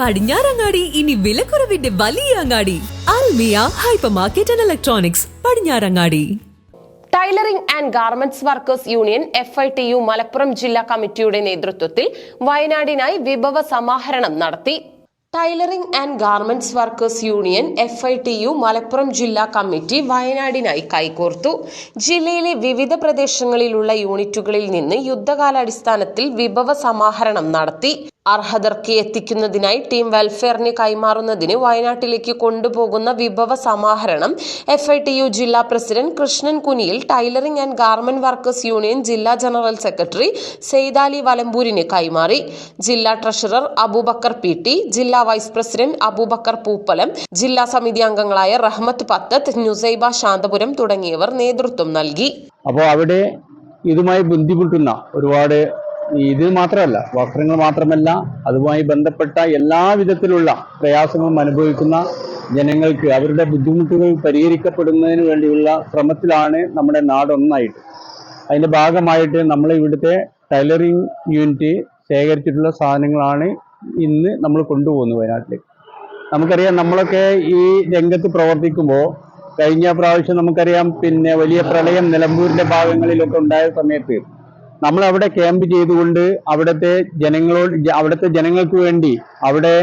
പടിഞ്ഞാറങ്ങാടി ഇനി വിലക്കുറവിന്റെ വലിയ അങ്ങാടി. Almiya hyper market and electronics Padinjarangadi. Tailoring and garments workers union F I T U Malappuram ജില്ലാ കമ്മിറ്റിയുടെ നേതൃത്വത്തിൽ വയനാടിനായി വിഭവ സമാഹരണം നടത്തി. Tailoring and garments workers union F I T U Malappuram ജില്ലാ കമ്മിറ്റി വയനാടിനായി കൈകോർത്തു. ജില്ലയിലെ വിവിധ പ്രദേശങ്ങളിലുള്ള യൂണിറ്റുകളിൽ നിന്ന് യുദ്ധകാലാടിസ്ഥാനത്തിൽ വിഭവ സമാഹരണം നടത്തി. അർഹതർക്ക് എത്തിക്കുന്നതിനായി ടീം വെൽഫെയറിന് കൈമാറുന്നതിന് വയനാട്ടിലേക്ക് കൊണ്ടുപോകുന്ന വിഭവ സമാഹരണം എഫ് ഐ ടി യു ജില്ലാ president Krishnan Kuniyil tailoring and garment workers union ജില്ലാ ജനറൽ സെക്രട്ടറി സെയ്താലി വലമ്പൂരിന് കൈമാറി. ജില്ലാ ട്രഷറർ അബൂബക്കർ പി ടി ജില്ലാ വൈസ് പ്രസിഡന്റ് അബൂബക്കർ പൂപ്പലം ജില്ലാ സമിതി അംഗങ്ങളായ റഹ്മത്ത് പത്തത്ത് നുസൈബ ശാന്തപുരം തുടങ്ങിയവർ നേതൃത്വം നൽകി. അപ്പോൾ അവിടെ ഇതുമായി ബന്ധപ്പെട്ടുന്ന ഒരുപാട് ഇത് മാത്രമല്ല വസ്ത്രങ്ങൾ മാത്രമല്ല അതുമായി ബന്ധപ്പെട്ട എല്ലാ വിധത്തിലുള്ള പ്രയാസങ്ങളും അനുഭവിക്കുന്ന ജനങ്ങൾക്ക് അവരുടെ ബുദ്ധിമുട്ടുകൾ പരിഹരിക്കപ്പെടുന്നതിന് വേണ്ടിയുള്ള ശ്രമത്തിലാണ് നമ്മുടെ നാടൊന്നായിട്ട് അതിന്റെ ഭാഗമായിട്ട് നമ്മൾ ഇവിടുത്തെ ടൈലറിംഗ് യൂണിറ്റ് ശേഖരിച്ചിട്ടുള്ള സാധനങ്ങളാണ് ഇന്ന് നമ്മൾ കൊണ്ടുപോകുന്നത് വയനാട്ടിലേക്ക് നമുക്കറിയാം നമ്മളൊക്കെ ഈ രംഗത്ത് പ്രവർത്തിക്കുമ്പോൾ കഴിഞ്ഞ പ്രാവശ്യം നമുക്കറിയാം പിന്നെ വലിയ പ്രളയം നിലമ്പൂരിന്റെ ഭാഗങ്ങളിലൊക്കെ ഉണ്ടായ സമയത്ത് നമ്മൾ അവിടെ ക്യാമ്പ് ചെയ്തുകൊണ്ട് അവിടുത്തെ ജനങ്ങളോട് അവിടുത്തെ ജനങ്ങൾക്ക് വേണ്ടി അവിടെ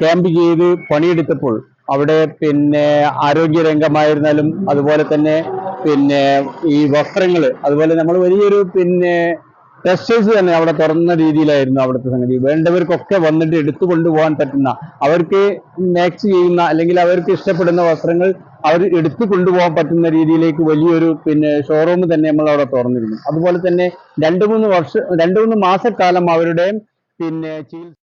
ക്യാമ്പ് ചെയ്ത് പണിയെടുത്തപ്പോൾ അവിടെ പിന്നെ ആരോഗ്യ രംഗമായിരുന്നാലും അതുപോലെ തന്നെ പിന്നെ ഈ വസ്ത്രങ്ങൾ അതുപോലെ നമ്മൾ വലിയൊരു പിന്നെ ടെസ്റ്റേഴ്സ് തന്നെ അവിടെ തുറന്ന രീതിയിലായിരുന്നു അവിടുത്തെ സംഗതി. വേണ്ടവർക്കൊക്കെ വന്നിട്ട് എടുത്തു കൊണ്ടുപോകാൻ പറ്റുന്ന അവർക്ക് മാക്സ് ചെയ്യുന്ന അല്ലെങ്കിൽ അവർക്ക് ഇഷ്ടപ്പെടുന്ന വസ്ത്രങ്ങൾ അവർ എടുത്തു കൊണ്ടുപോകാൻ പറ്റുന്ന രീതിയിലേക്ക് വലിയൊരു പിന്നെ ഷോറൂം തന്നെ നമ്മൾ അവിടെ തുറന്നിരുന്നു. അതുപോലെ തന്നെ രണ്ട് മൂന്ന് വർഷം രണ്ട് മൂന്ന് മാസക്കാലം അവരുടെ പിന്നെ ചികിത്സ